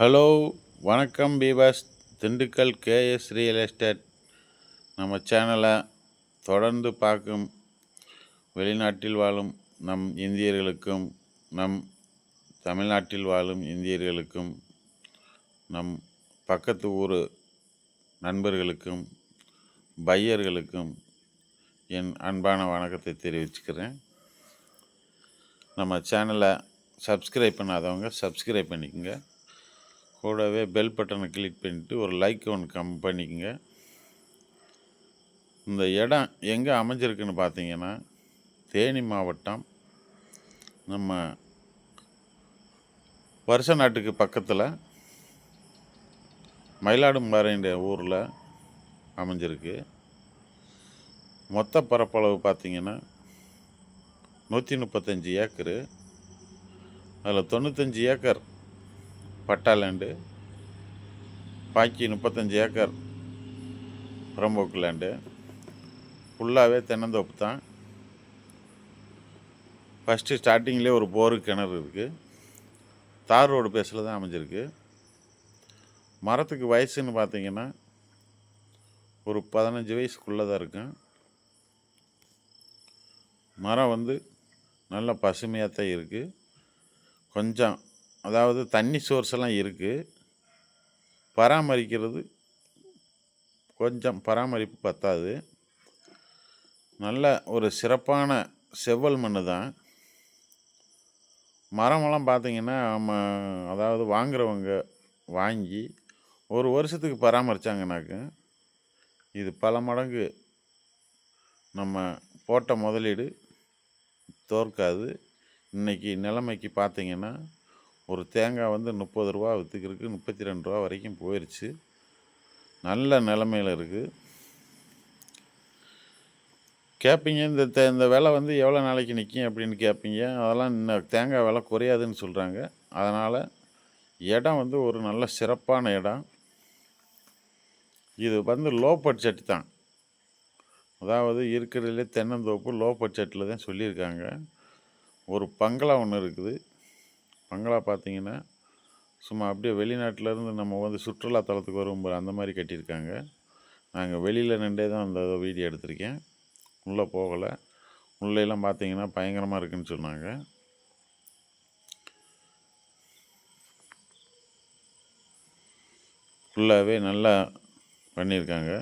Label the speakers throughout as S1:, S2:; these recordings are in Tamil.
S1: ஹலோ வணக்கம் பீபாஸ் திண்டுக்கல் கேஎஸ் ரியல் எஸ்டேட். நம்ம சேனலை தொடர்ந்து பார்க்கும் வெளிநாட்டில் வாழும் நம் இந்தியர்களுக்கும் நம் தமிழ்நாட்டில் வாழும் இந்தியர்களுக்கும் நம் பக்கத்து ஊர் நண்பர்களுக்கும் பையர்களுக்கும் என் அன்பான வணக்கத்தை தெரிவிச்சுக்கிறேன். நம்ம சேனலை சப்ஸ்கிரைப் பண்ணாதவங்க சப்ஸ்கிரைப் பண்ணிக்கோங்க. கூடவே பெல் பட்டனை கிளிக் பண்ணிவிட்டு ஒரு லைக் ஒன்று கம் பண்ணிக்கோங்க. இந்த இடம் எங்கே அமைஞ்சிருக்குன்னு பார்த்தீங்கன்னா தேனி மாவட்டம் நம்ம வருஷ நாட்டுக்கு பக்கத்தில் மயிலாடும்பாறைன்ற ஊரில் அமைஞ்சிருக்கு. மொத்த பரப்பளவு பார்த்திங்கன்னா நூற்றி முப்பத்தஞ்சு ஏக்கரு. அதில் தொண்ணூத்தஞ்சு ஏக்கர் பட்டா லேண்டு பாக்கி முப்பத்தஞ்சு ஏக்கர் புறம்போக்கு லேண்டு. ஃபுல்லாகவே தென்னந்தோப்பு தான். ஃபஸ்ட்டு ஸ்டார்டிங்லேயே ஒரு போரு கிணறு இருக்குது தார் ரோடு பேஸில் தான் அமைஞ்சிருக்கு. மரத்துக்கு வயசுன்னு பார்த்தீங்கன்னா ஒரு பதினஞ்சு வயசுக்குள்ளே தான் இருக்கும். மரம் வந்து நல்ல பசுமையாக தான் இருக்குது கொஞ்சம் அதாவது தண்ணி சோர்ஸ் எல்லாம் இருக்குது பராமரிக்கிறது கொஞ்சம் பராமரிப்பு பத்தாது. நல்ல ஒரு சிறப்பான செவ்வல் மண் தான். மரமெல்லாம் பார்த்திங்கன்னா நம்ம அதாவது வாங்குறவங்க வாங்கி ஒரு வருஷத்துக்கு பராமரித்தாங்கனாக்க இது பல மடங்கு நம்ம போட்ட முதலீடு தோற்காது. இன்றைக்கி நிலைமைக்கு பார்த்திங்கன்னா ஒரு தேங்காய் வந்து முப்பது ரூபா விற்றுக்கிறதுக்கு முப்பத்தி ரெண்டு ரூபா வரைக்கும் போயிடுச்சு நல்ல நிலமையில் இருக்குது கேட்பீங்க இந்த தே இந்த விலை வந்து எவ்வளோ நாளைக்கு நிற்கும் அப்படின்னு கேட்பீங்க அதெல்லாம் இன்னும் தேங்காய் விலை குறையாதுன்னு சொல்கிறாங்க அதனால் இடம் வந்து ஒரு நல்ல சிறப்பான இடம். இது வந்து லோ பட்ஜெட் தான். அதாவது இருக்கிறதுலே தென்னந்தோப்பு லோ பட்ஜெட்டில் தான் சொல்லியிருக்காங்க. ஒரு பங்களா ஒன்று இருக்குது. பங்களா பார்த்தீங்கன்னா சும்மா அப்படியே வெளிநாட்டிலேருந்து நம்ம வந்து சுற்றுலா தலத்துக்கு வரும் அந்த மாதிரி கட்டியிருக்காங்க. நாங்கள் வெளியில் நின்றே தான் அந்த வீடியோ எடுத்திருக்கேன். உள்ளே போகலை. உள்ளேலாம் பார்த்தீங்கன்னா பயங்கரமாக இருக்குன்னு சொன்னாங்க. ஃபுல்லாகவே நல்லா பண்ணியிருக்காங்க.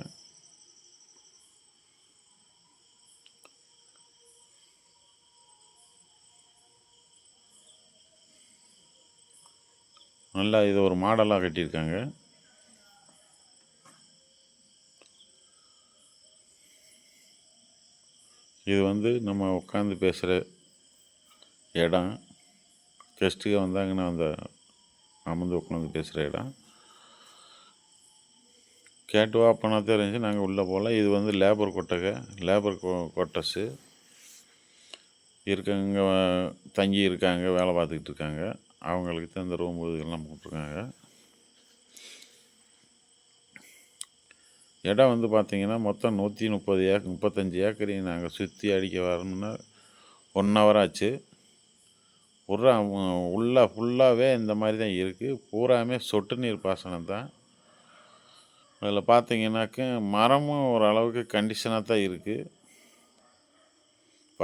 S1: நல்லா இது ஒரு மாடலாக கட்டியிருக்காங்க. இது வந்து நம்ம உட்காந்து பேசுகிற இடம் கெஸ்ட்டுக வந்தாங்கன்னா அந்த அமர்ந்து உட்காந்து பேசுகிற இடம். கேட்டு வா போனால் தெரிஞ்சு நாங்கள் உள்ளே போகல இது வந்து லேபர் கொட்டகை லேபர் கொட்டஸு இருக்கவங்க தங்கி இருக்காங்க வேலை பார்த்துக்கிட்டு இருக்காங்க. அவங்களுக்கு தான் இந்த ரூம் இதெல்லாம் போட்டிருக்காங்க. இடம் வந்து பார்த்தீங்கன்னா மொத்தம் நூற்றி முப்பது ஏக்கர் முப்பத்தஞ்சு ஏக்கரை நாங்கள் சுற்றி அடிக்க வரணும்னா ஒன் ஹவர் ஆச்சு. உள்ள உள்ள ஃபுல்லாகவே இந்த மாதிரி தான் இருக்குது பூராமே சொட்டு நீர் பாசனம் தான். அதில் பார்த்தீங்கன்னாக்க மரமும் ஓரளவுக்கு கண்டிஷனாக தான் இருக்குது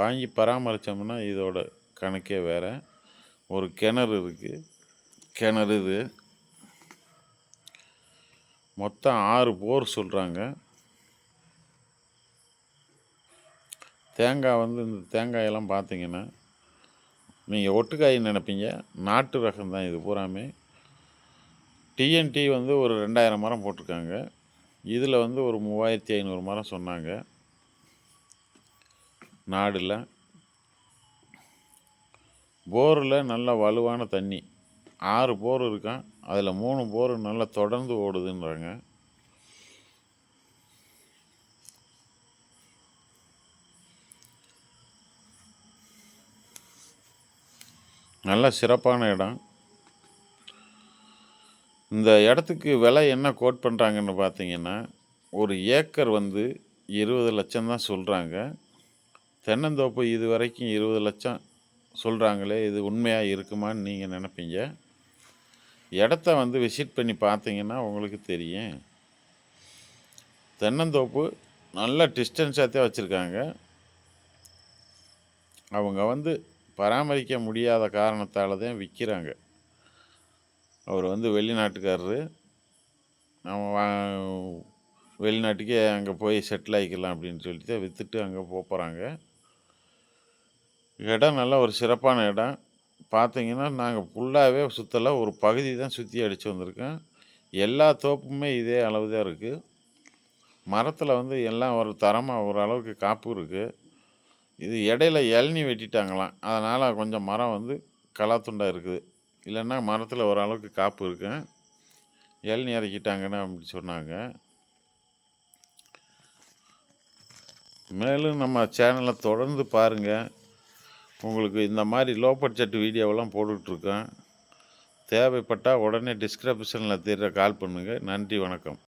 S1: வாங்கி பராமரித்தோம்னா இதோட கணக்கே வேறு. ஒரு கிணறு இருக்குது கிணறு இது. மொத்தம் ஆறு போர் சொல்கிறாங்க தேங்காய் வந்து இந்த தேங்காயெல்லாம் பார்த்தீங்கன்னா நீங்கள் ஒட்டுக்காய் நினைப்பீங்க. நாட்டு ரகம் தான் இது பூராமே. டிஎன்டி வந்து ஒரு ரெண்டாயிரம் மரம் போட்டிருக்காங்க. இதில் வந்து ஒரு மூவாயிரத்தி ஐநூறு மரம் சொன்னாங்க. நாடில். போரில் நல்ல வலுவான தண்ணி. ஆறு போர் இருக்கான். அதில் மூணு போர் நல்லா தொடர்ந்து ஓடுதுன்றாங்க. நல்ல சிறப்பான இடம். இந்த இடத்துக்கு விலை என்ன கோட் பண்ணுறாங்கன்னு பார்த்தீங்கன்னா ஒரு ஏக்கர் வந்து இருபது லட்சம் தான் சொல்கிறாங்க தென்னந்தோப்பு இது வரைக்கும் இருபது லட்சம் சொல்கிறாங்களே இது உண்மையாக இருக்குமான்னு நீங்கள் நினைப்பீங்க. இடத்த வந்து விசிட் பண்ணி பார்த்தீங்கன்னா உங்களுக்கு தெரியும். தென்னந்தோப்பு நல்ல டிஸ்டன்ஸாக தான் வச்சுருக்காங்க. அவங்க வந்து பராமரிக்க முடியாத காரணத்தால் தான் விற்கிறாங்க அவர் வந்து வெளிநாட்டுக்காரரு. நம்ம வா- வெளிநாட்டுக்கே அங்கே போய் செட்டில் ஆகிக்கலாம் அப்படின்னு சொல்லிட்டு விற்றுட்டு அங்கே போகிறாங்க இடம் நல்ல ஒரு சிறப்பான இடம். பார்த்தீங்கன்னா நாங்கள் ஃபுல்லாகவே சுற்றல ஒரு பகுதி தான் சுற்றி அடித்து வந்திருக்கோம் எல்லா தோப்புமே இதே அளவு தான் இருக்குது மரத்தில் வந்து எல்லாம் ஒரு தரமாக ஒரு அளவுக்கு காப்பு இருக்குது இது இடையில இளநி வெட்டிட்டாங்களாம். அதனால் கொஞ்சம் மரம் வந்து கலாத்துண்டாக இருக்குது. இல்லைன்னா மரத்தில் ஓரளவுக்கு காப்பு இருக்கும் இளநி இறக்கிட்டாங்கன்னு அப்படி சொன்னாங்க. மேலும் நம்ம சேனலை தொடர்ந்து பாருங்கள் உங்களுக்கு இந்த மாதிரி லோ பட்ஜெட் வீடியோவெல்லாம் போட்டுட்ருக்கேன். தேவைப்பட்டால் உடனே டிஸ்கிரிப்ஷனில் தெரிகிற கால் பண்ணுங்கள் நன்றி வணக்கம்.